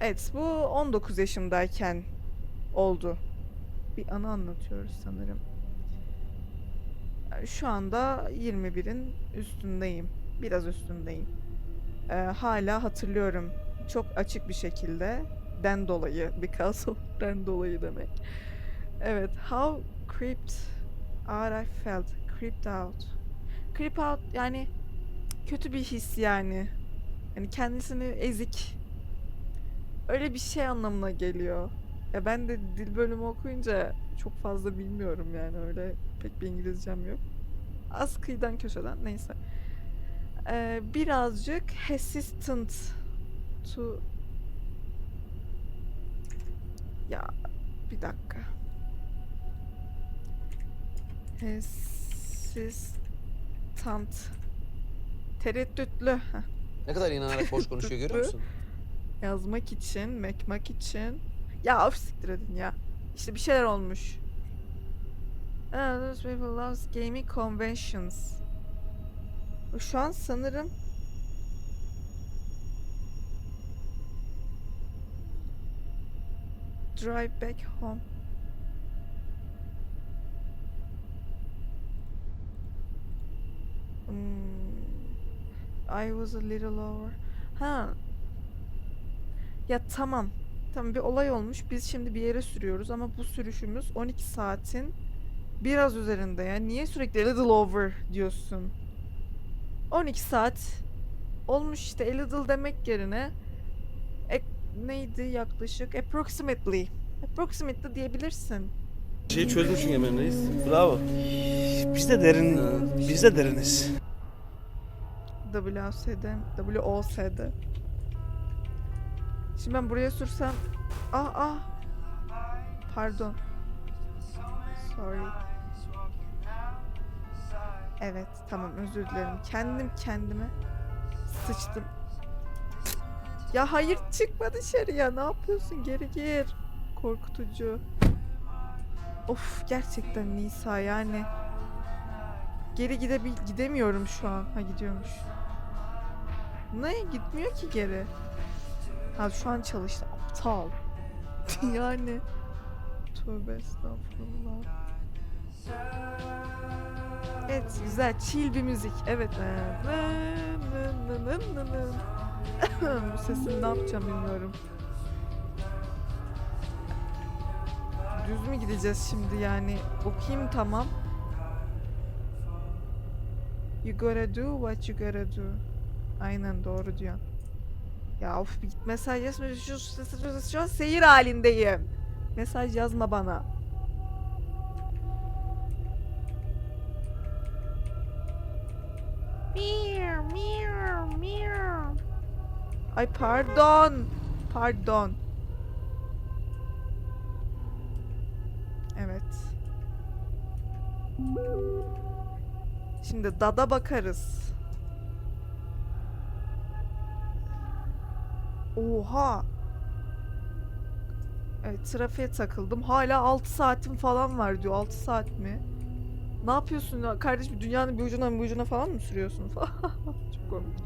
Evet bu 19 yaşımdayken oldu. Bir anı anlatıyoruz sanırım. Şu anda 21'in üstündeyim. Biraz üstündeyim. Ee, hala hatırlıyorum. Çok açık bir şekilde. Den dolayı. Because of den dolayı demek. Evet. How creeped out I felt. Creeped out. Creep out yani kötü bir his yani. Yani kendisini ezik. Öyle bir şey anlamına geliyor. Ya ben de dil bölümü okuyunca çok fazla bilmiyorum yani öyle pek bir İngilizcem yok. Az kıyıdan köşeden neyse. Ee, birazcık hesitant to ya bir dakika. Hesitant tereddütlü. Heh. Ne kadar inanarak boş konuşuyor görüyor musun? Yazmak için, mekmak için. Ya of siktir edin ya. İşte bir şeyler olmuş. Ah, Those people loves gaming conventions. Şu an sanırım Drive back home. Hmm. I was a little over. Ha. Ya tamam. Tamam bir olay olmuş. Biz şimdi bir yere sürüyoruz ama bu sürüşümüz 12 saatin biraz üzerinde ya. Niye sürekli a little over diyorsun? 12 saat olmuş işte a little demek yerine e, neydi yaklaşık approximately approximately diyebilirsin. Şeyi çözmüşsün Emre Reis. Bravo. Biz de derin, biz de deriniz. WASD, WOSD. Şimdi ben buraya sürsem... Ah ah. Pardon. Sorry. Evet tamam özür dilerim. Kendim kendime sıçtım. Ya hayır çıkma dışarıya. Ne yapıyorsun? Geri gir. Korkutucu. Of gerçekten Nisa yani. Geri gidebil gidemiyorum şu an. Ha gidiyormuş. Ne? Gitmiyor ki geri. Ha şu an çalıştı. Aptal. yani. Tövbe estağfurullah. Evet güzel chill bir müzik. Evet. Bu sesin ne yapacağım bilmiyorum. Düz mü gideceğiz şimdi yani? Okuyayım tamam. You gotta do what you gotta do. Aynen doğru diyor. Ya of git mesaj yazma. Şu, şu, şu, şu an seyir halindeyim. Mesaj yazma bana. Meow, meow, meow. Ay pardon. Pardon. Evet. Şimdi dada bakarız. Oha. Evet trafiğe takıldım. Hala 6 saatim falan var diyor. 6 saat mi? Ne yapıyorsun ya? Kardeşim dünyanın bir ucundan bir ucuna falan mı sürüyorsun falan? Çok komik.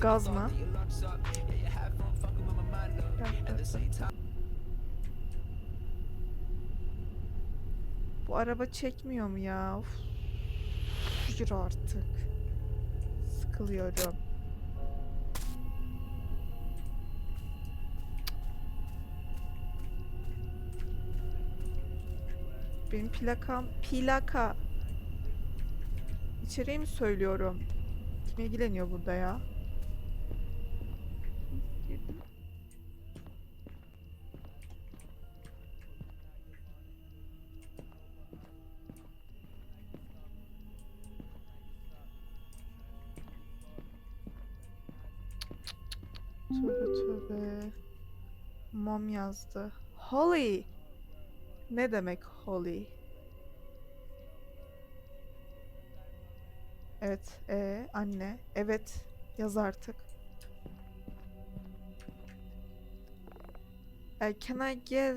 Gaz mı? Araba çekmiyor mu ya? Of. Yürü artık. Sıkılıyorum. Benim plakam plaka. İçeriği mi söylüyorum? Kim ilgileniyor burada ya? Tövbe tövbe. Mom yazdı. Holly. Ne demek Holly? Evet. E anne. Evet. Yaz artık. E, can I get...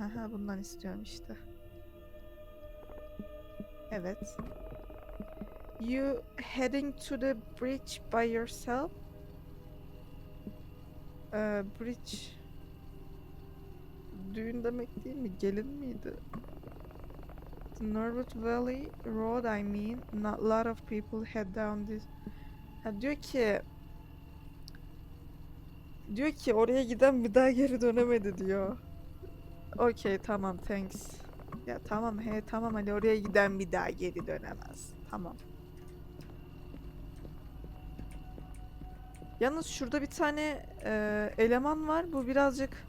Aha, Bundan istiyorum işte. Evet. You heading to the bridge by yourself? Ee, bridge... Düğün demek değil mi? Gelin miydi? The Norwood Valley Road I mean. Not lot of people head down this... Ha, diyor ki... Diyor ki oraya giden bir daha geri dönemedi diyor. Okey tamam thanks. Ya tamam he tamam hani oraya giden bir daha geri dönemez. Tamam. Yalnız şurada bir tane e, eleman var. Bu birazcık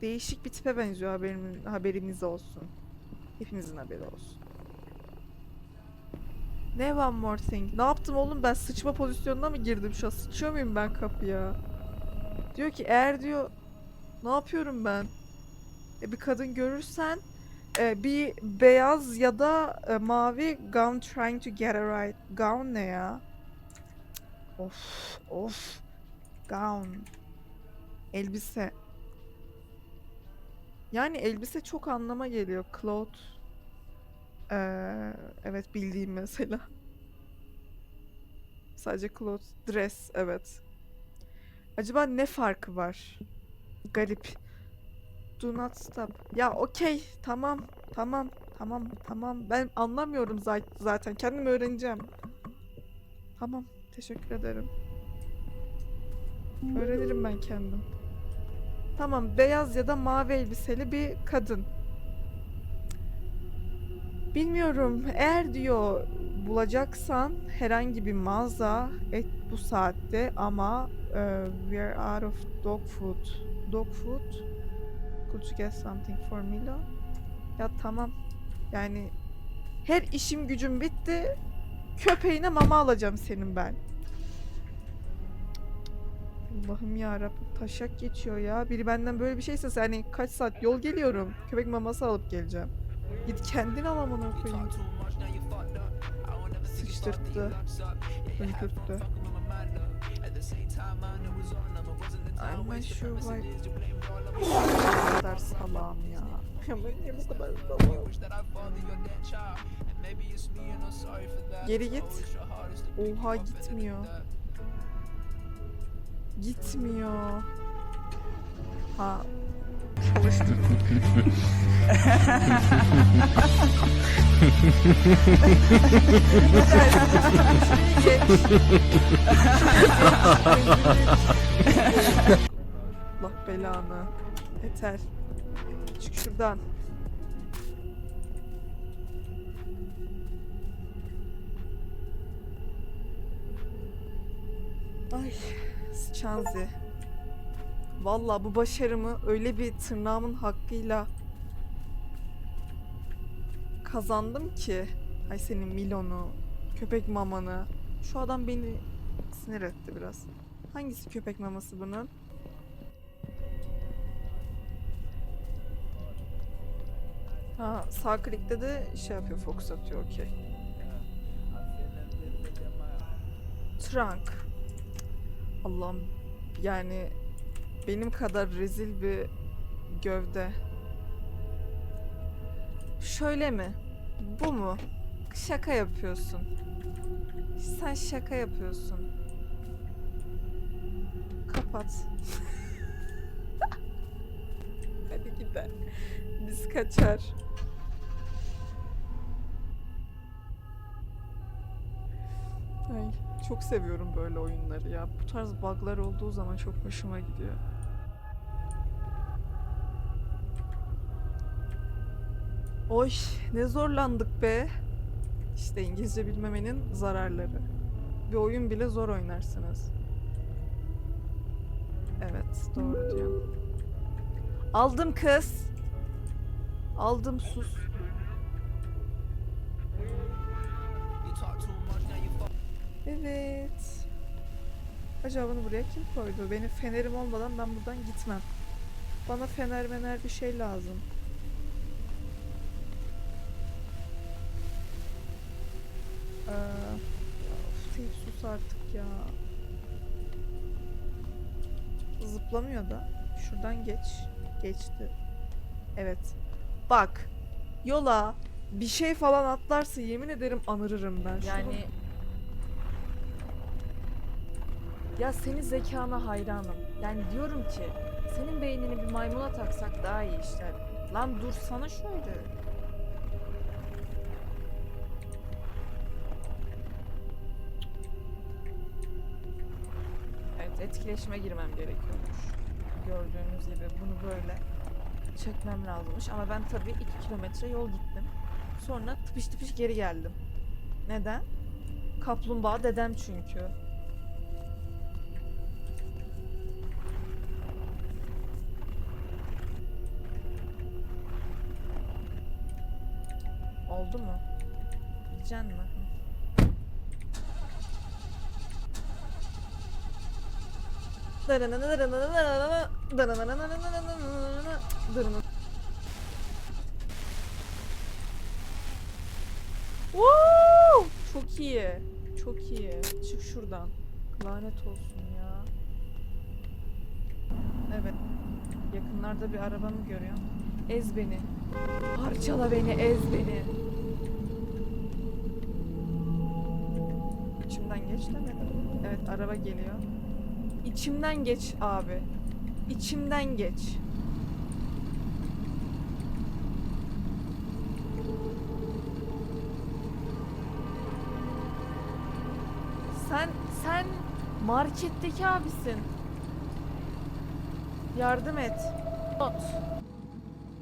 değişik bir tipe benziyor haberin, haberiniz olsun. Hepinizin haberi olsun. Ne one more thing? Ne yaptım oğlum ben sıçma pozisyonuna mı girdim şu an? Sıçıyor muyum ben kapıya? Diyor ki eğer diyor ne yapıyorum ben? E, bir kadın görürsen e, bir beyaz ya da e, mavi gown trying to get a right. Gown ne ya? Of of. Gown. Elbise. Yani elbise çok anlama geliyor. Cloth. Ee, evet bildiğim mesela. Sadece cloth. Dress evet. Acaba ne farkı var? Garip. Do not stop. Ya okey tamam tamam tamam tamam ben anlamıyorum za- zaten kendim öğreneceğim. Tamam teşekkür ederim. Öğrenirim ben kendim. Tamam beyaz ya da mavi elbiseli bir kadın. Bilmiyorum eğer diyor bulacaksan herhangi bir mağaza et bu saatte ama e, we are out of dog food. Dog food? Could you get something for Milo? Ya tamam. Yani her işim gücüm bitti. Köpeğine mama alacağım senin ben. Allah'ım ya taşak geçiyor ya. Biri benden böyle bir şeyse hani kaç saat yol geliyorum. Köpek maması alıp geleceğim. Git kendin al amına koyayım. Sıçtırttı. Not sure why. Ne kadar salağım ya. Ya ben niye bu kadar salağım? Geri git. Oha gitmiyor. Gitmiyor. Ha. Çalıştım. Allah belanı. Yeter. Çık şuradan. Ay, Çanzi. Valla bu başarımı öyle bir tırnağımın hakkıyla kazandım ki. Ay senin Milon'u, köpek mamanı. Şu adam beni sinir etti biraz. Hangisi köpek maması bunun? Ha, sağ klikte de şey yapıyor, fokus atıyor, okey. Trunk. Allah'ım yani benim kadar rezil bir gövde. Şöyle mi? Bu mu? Şaka yapıyorsun. Sen şaka yapıyorsun. Kapat. Hadi gidelim. Biz kaçar. Ay, çok seviyorum böyle oyunları ya. Bu tarz bug'lar olduğu zaman çok hoşuma gidiyor. Oy, ne zorlandık be. İşte İngilizce bilmemenin zararları. Bir oyun bile zor oynarsınız. Evet, doğru diyorum. Aldım kız. Aldım sus. Evet. Acaba bunu buraya kim koydu? Benim fenerim olmadan ben buradan gitmem. Bana fener mener bir şey lazım. Ee, of, sus artık ya. zıplamıyor da. Şuradan geç. Geçti. Evet. Bak. Yola bir şey falan atlarsa yemin ederim anırırım ben. Şunu- Yani ya senin zekana hayranım. Yani diyorum ki senin beynini bir maymuna taksak daha iyi işler. Lan dursana şöyle. Evet etkileşime girmem gerekiyormuş. Gördüğünüz gibi bunu böyle çekmem lazımmış. Ama ben tabii 2 kilometre yol gittim. Sonra tıpış tıpış geri geldim. Neden? Kaplumbağa dedem çünkü. Oldu mu? Gideceksin mi? Woo! Çok iyi. Çok iyi. Çık şuradan. Lanet olsun ya. Evet. Yakınlarda bir araba mı görüyorum? Ez beni. Parçala beni, ez beni. Geç demedim. Evet, araba geliyor. İçimden geç abi. İçimden geç. Sen sen marketteki abisin. Yardım et. Not.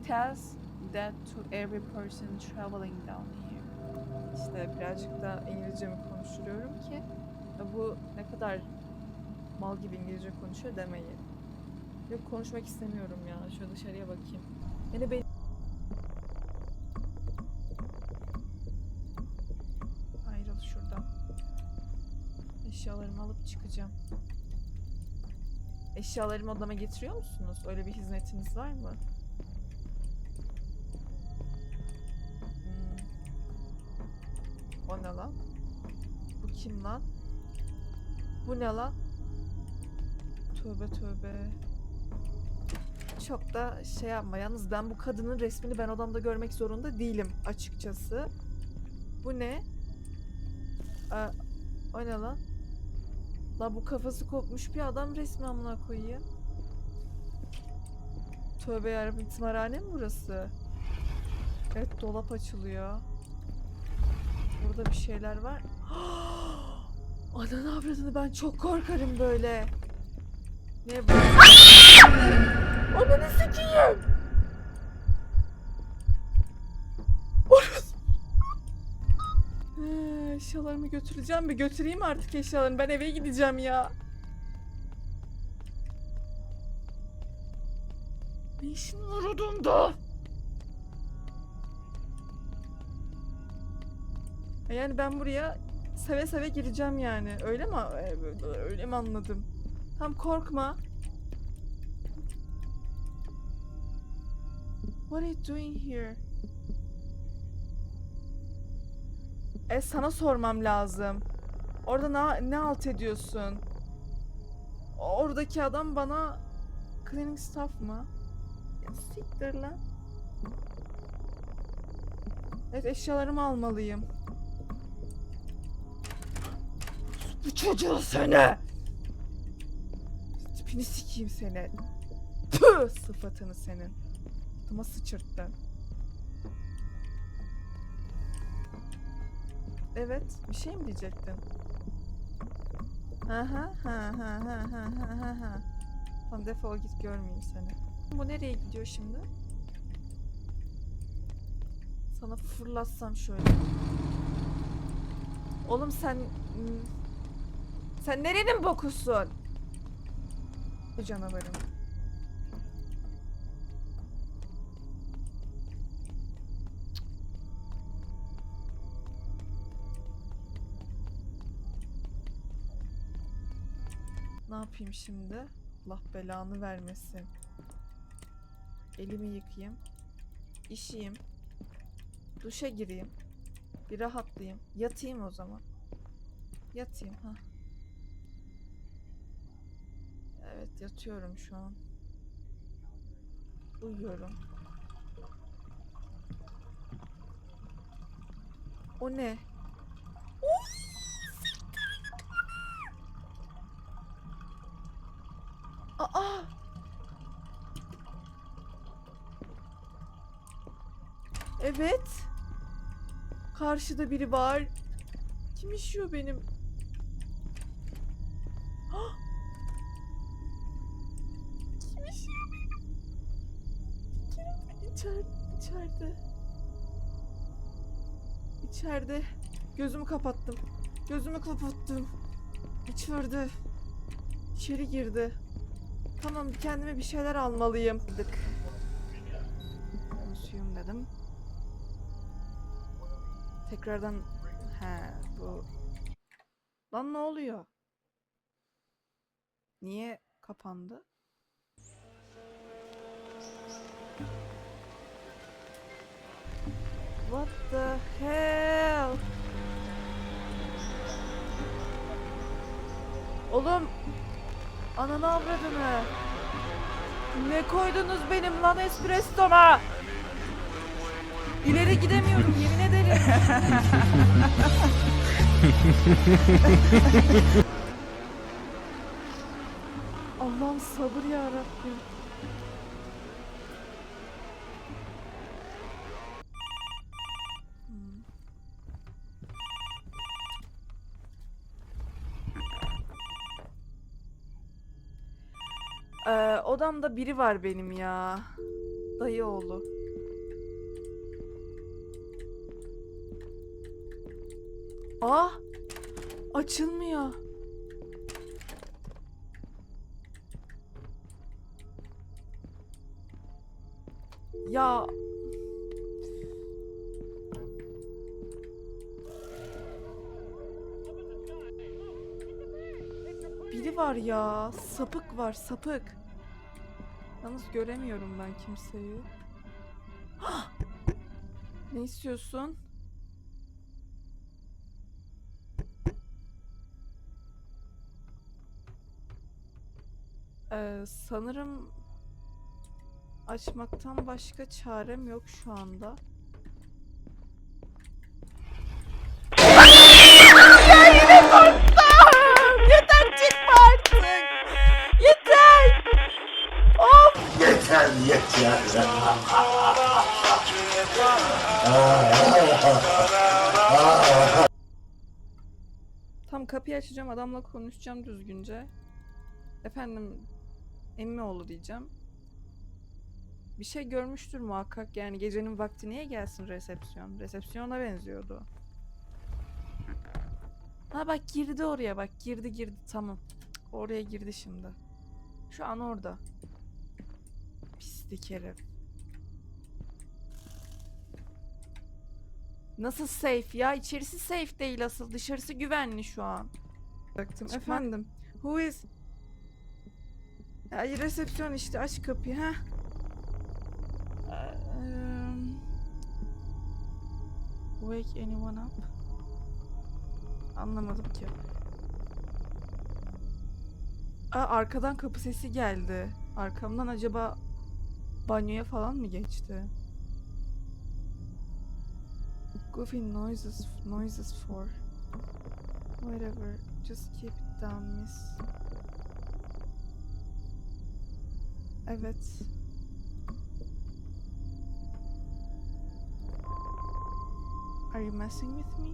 Tells that to every person traveling down here. İşte birazcık da İngilizce mi konuşturuyorum ki bu ne kadar mal gibi İngilizce konuşuyor demeyin. Yok konuşmak istemiyorum ya. Şöyle dışarıya bakayım. Yani ben Ayrıl şuradan. Eşyalarımı alıp çıkacağım. Eşyalarımı odama getiriyor musunuz? Öyle bir hizmetiniz var mı? Hmm. O ne lan? Bu kim lan? Bu ne lan? Tövbe tövbe. Çok da şey yapma. Yalnız ben bu kadının resmini ben odamda görmek zorunda değilim açıkçası. Bu ne? Aa, o ne lan? La bu kafası kopmuş bir adam resmi amına koyayım. Tövbe yarabbim tımarhane mi burası? Evet dolap açılıyor. Burada bir şeyler var. Ananı avradını ben çok korkarım böyle. Ne bu? Ananı sikeyim. Orası. Ee, Eşyalarımı götüreceğim bir götüreyim artık eşyalarımı. Ben eve gideceğim ya. Ne işin var odamda? E Yani ben buraya seve seve gireceğim yani. Öyle mi? e, Öyle mi anladım? Tam korkma. What are you doing here? E sana sormam lazım. Orada ne, ne alt ediyorsun? Oradaki adam bana cleaning staff mı? Ya siktir lan. Evet eşyalarımı almalıyım. Bu çocuğun seni. Tipini sikeyim seni. Püh sıfatını senin. Ama sıçırttın. Evet, bir şey mi diyecektin? Ha ha ha ha ha ha ha ha. Tam defol git görmeyeyim seni. Bu nereye gidiyor şimdi? Sana fırlatsam şöyle. Oğlum sen sen nerenin bokusun? Bu canavarım. Ne yapayım şimdi? Allah belanı vermesin. Elimi yıkayayım. İşeyim. Duşa gireyim. Bir rahatlayayım. Yatayım o zaman. Yatayım ha. Evet yatıyorum şu an. Uyuyorum. O ne? Aa! Evet. Karşıda biri var. Kim işiyor benim? Kim içeride? İçeride. Gözümü kapattım. Gözümü kapattım. İçeride. İçeri girdi. Tamam kendime bir şeyler almalıyım. Dık. Konuşayım dedim. Tekrardan he bu Lan ne oluyor? Niye kapandı? What the hell? Oğlum Ananı avradını Ne koydunuz benim lan espressoma İleri gidemiyorum yemin ederim Allah'ım sabır ya Rabbim. Ee, odamda biri var benim ya. Dayı oğlu. Aa! Açılmıyor. Ya Var ya. Sapık var, sapık. Yalnız göremiyorum ben kimseyi. Ne istiyorsun? Ee, sanırım açmaktan başka çarem yok şu anda. Tam kapıyı açacağım adamla konuşacağım düzgünce. Efendim Emmioğlu diyeceğim. Bir şey görmüştür muhakkak yani gecenin vakti niye gelsin resepsiyon? Resepsiyona benziyordu. Ha bak girdi oraya bak girdi girdi tamam. Oraya girdi şimdi. Şu an orada. Pislik herif. Nasıl safe ya? İçerisi safe değil asıl. Dışarısı güvenli şu an. Baktım. Efendim. Who is? Ay resepsiyon işte aç kapıyı ha. Um, wake anyone up? Anlamadım ki. Aa, arkadan kapı sesi geldi. Arkamdan acaba banyoya falan mı geçti? Goofy noises noises for. Whatever. Just keep it down, miss. Evet. Are you messing with me?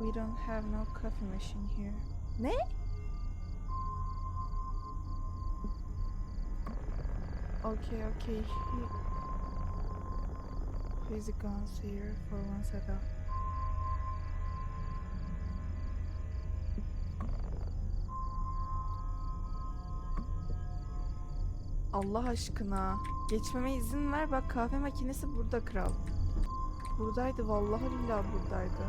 We don't have no coffee machine here. Ne? Okay, okay. He... He's gone here for one second. Allah aşkına. Geçmeme izin ver. Bak kahve makinesi burada kral. Buradaydı vallahi billahi buradaydı.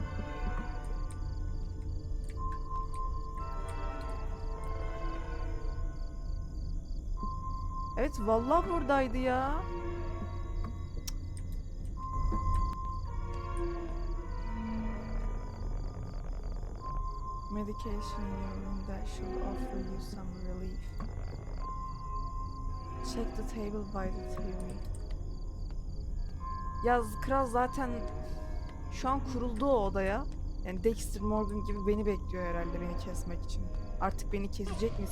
Evet vallahi buradaydı ya. medication in your room that should offer you some relief. Check the table by the TV. Ya kral zaten şu an kuruldu o odaya. Yani Dexter Morgan gibi beni bekliyor herhalde beni kesmek için. Artık beni kesecek mi?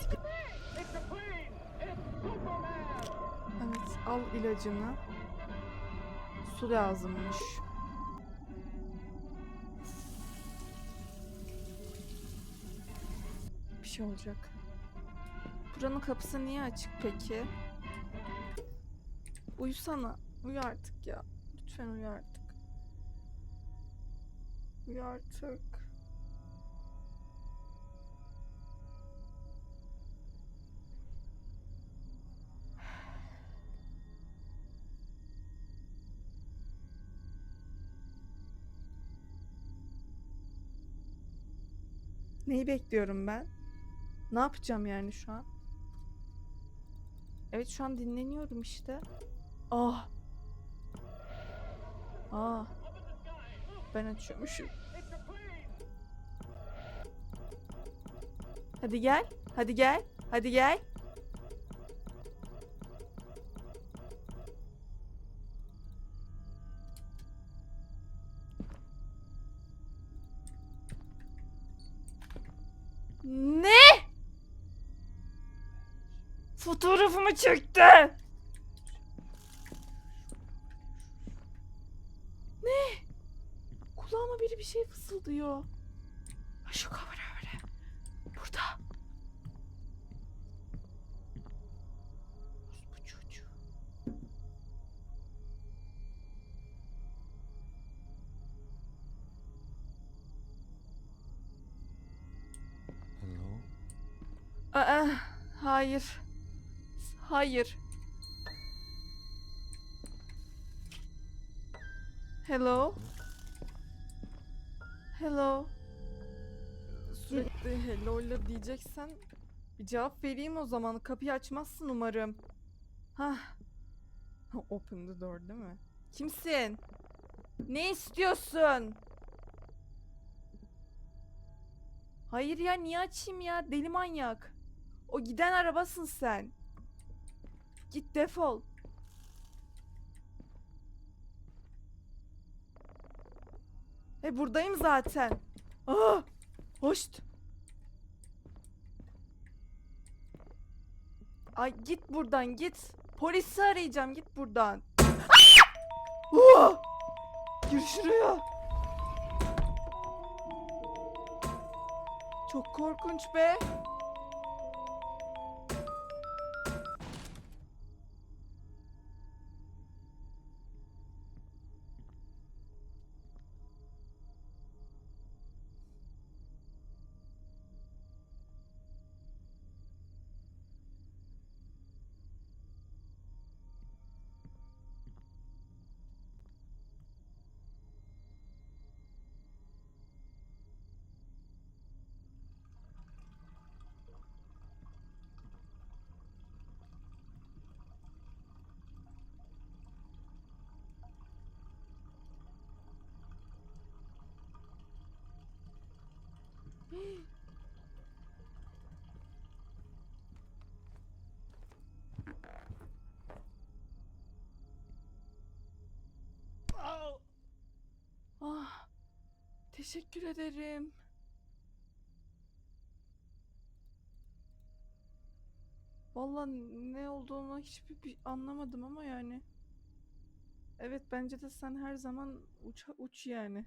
Al ilacını. Su lazımmış. Bir şey olacak. Buranın kapısı niye açık peki? Uyusana. Uyu artık ya. Lütfen uyu artık. Uyu artık. Neyi bekliyorum ben? Ne yapacağım yani şu an? Evet şu an dinleniyorum işte. Ah. Ah. Ben açıyormuşum. Hadi gel. Hadi gel. Hadi gel. Fotoğrafımı çekti. Ne? Kulağıma biri bir şey fısıldıyor. Ha, Şu kamera öyle. Burada. Bu çocuğu. Hello? Aa, hayır. Hayır. Hello. Hello. Sürekli hello ile diyeceksen bir cevap vereyim o zaman. Kapıyı açmazsın umarım. Hah. Open the door değil mi? Kimsin? Ne istiyorsun? Hayır ya niye açayım ya? Deli manyak. O giden arabasın sen. Git defol. E buradayım zaten. Aa! Hoşt. Ay git buradan git. Polisi arayacağım git buradan. Aa! Gir şuraya. Çok korkunç be. Teşekkür ederim. Vallahi ne olduğunu hiçbir bir anlamadım ama yani. Evet bence de sen her zaman uç uç yani.